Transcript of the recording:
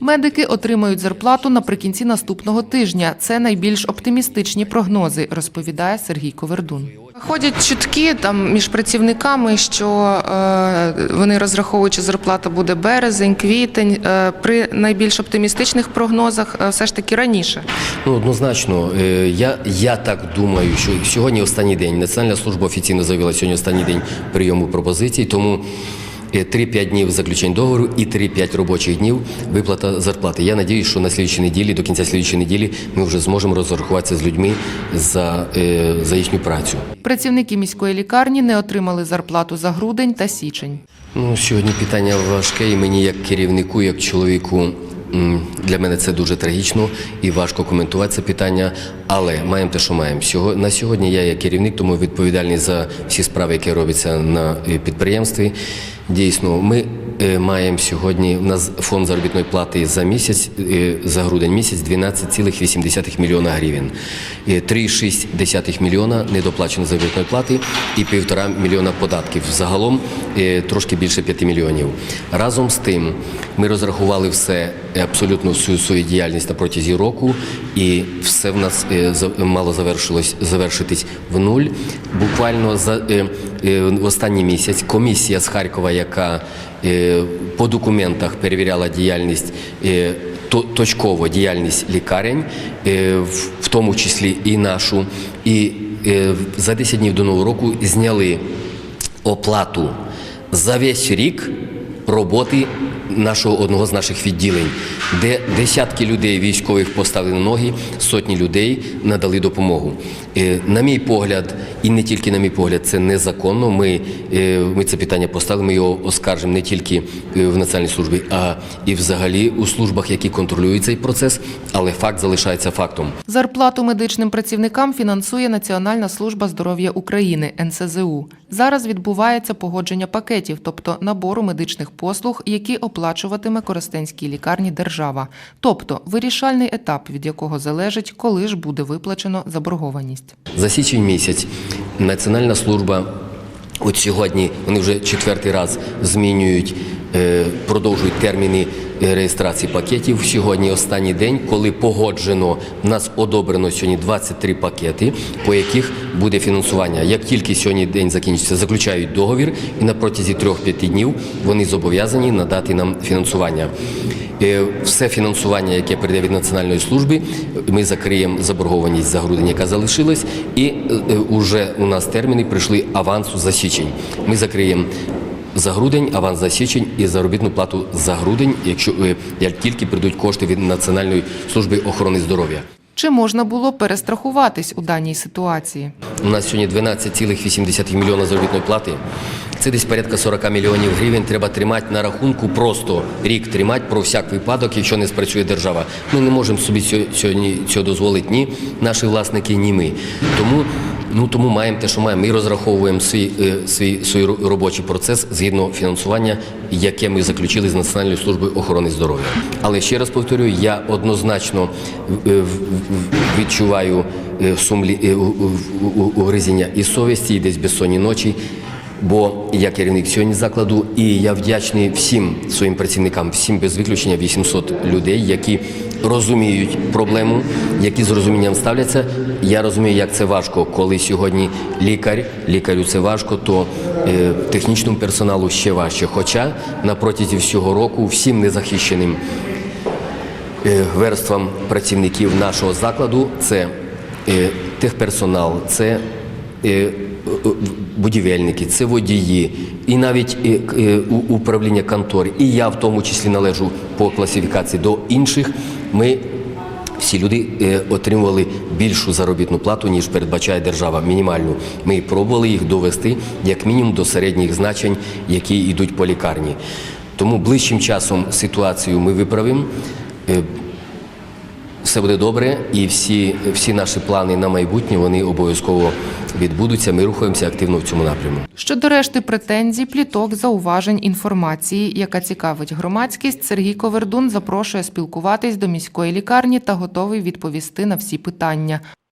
Медики отримають зарплату наприкінці наступного тижня. Це найбільш оптимістичні прогнози, розповідає Сергій Ковердун. Ходять чутки там між працівниками, що е, вони розраховують, що зарплата буде березень, квітень. Е, при найбільш оптимістичних прогнозах е, все ж таки раніше. Ну, однозначно, е, я, я так думаю, що сьогодні останній день. Національна служба офіційно заявила сьогодні останній день прийому пропозицій, тому 3-5 днів заключень договору і 3-5 робочих днів виплата зарплати. Я надію, що на слідчій неділі, до кінця слідчої неділі, ми вже зможемо розрахуватися з людьми за, е, за їхню працю. Працівники міської лікарні не отримали зарплату за грудень та січень. Ну, сьогодні питання важке, і мені як керівнику, як чоловіку. Для мене це дуже трагічно і важко коментувати це питання, але маємо те, що маємо. На сьогодні я є керівник, тому відповідальний за всі справи, які робляться на е, підприємстві. Дійсно, ми маємо сьогодні у нас фонд заробітної плати за місяць, е, за грудень місяць 12,8 мільйона гривень. Е, 3,6 мільйона недоплачено заробітної плати і півтора мільйона податків. Загалом е, трошки більше 5 мільйонів. Разом з тим ми розрахували все е, абсолютно всю свою діяльність на протязі року, і все в нас е, мало завершилось завершитись в нуль. Буквально за е, е, в останній місяць комісія з Харкова, яка е, по документах перевіряла діяльність. е, Точково діяльність лікарень, е, в тому числі і нашу, і е, за 10 днів до нового року зняли оплату за весь рік роботи нашого одного з наших відділень, де десятки людей військових поставили на ноги, сотні людей надали допомогу. Е, На мій погляд, і не тільки на мій погляд, це незаконно. Ми, е, ми це питання поставили, ми його оскаржимо не тільки е, в Національній службі, а і взагалі у службах, які контролюють цей процес, але факт залишається фактом. Зарплату медичним працівникам фінансує Національна служба здоров'я України НСЗУ. Зараз відбувається погодження пакетів, тобто набору медичних послуг, які оплачуватиме Коростенській лікарні держава, тобто вирішальний етап, від якого залежить, коли ж буде виплачено заборгованість. За січень місяць Національна служба, от сьогодні вони вже четвертий раз змінюють, продовжують терміни е, реєстрації пакетів. Сьогодні останній день, коли погоджено, нас одобрено сьогодні 23 пакети, по яких буде фінансування. Як тільки сьогодні день закінчиться, заключають договір, і на протязі 3-5 днів вони зобов'язані надати нам фінансування. Е, Все фінансування, яке прийде від національної служби, ми закриємо заборгованість за грудень, яка залишилась, і вже у нас терміни прийшли авансу за січень. Ми закриємо за грудень, аванс за січень і заробітну плату за грудень, якщо е, як тільки прийдуть кошти від Національної служби охорони здоров'я. Чи можна було перестрахуватись у даній ситуації? У нас сьогодні 12,8 мільйона заробітної плати. Це десь порядка 40 мільйонів гривень. Треба тримати на рахунку, просто рік тримати про всяк випадок, якщо не спрацює держава. Ми не можемо собі сьо- сьогодні цього дозволити ні наші власники, ні ми. Тому. Ну тому маємо те, що маємо. Ми розраховуємо свій, е, свій, свій робочий процес згідно фінансування, яке ми заключили з Національною службою охорони здоров'я. Але ще раз повторюю, я однозначно відчуваю сумлі у- у- у- угризення і совісті, і десь безсонні ночі. Бо я керівник сьогодні закладу, і я вдячний всім своїм працівникам, всім без виключення 800 людей, які розуміють проблему, які з розумінням ставляться. Я розумію, як це важко, коли сьогодні лікар, лікарю це важко, то е, технічному персоналу ще важче. Хоча на протязі всього року всім незахищеним е, верствам працівників нашого закладу це е, техперсонал, це е, будівельники, це водії, і навіть е, е, управління контор, і я в тому числі належу по класифікації до інших. Ми всі люди е, отримували більшу заробітну плату, ніж передбачає держава, мінімальну. Ми пробували їх довести як мінімум до середніх значень, які йдуть по лікарні. Тому ближчим часом ситуацію ми виправимо. Все буде добре, і всі, всі наші плани на майбутнє вони обов'язково відбудуться. Ми рухаємося активно в цьому напряму. Щодо решти претензій, пліток, зауважень, інформації, яка цікавить громадськість, Сергій Ковердун запрошує спілкуватись до міської лікарні та готовий відповісти на всі питання.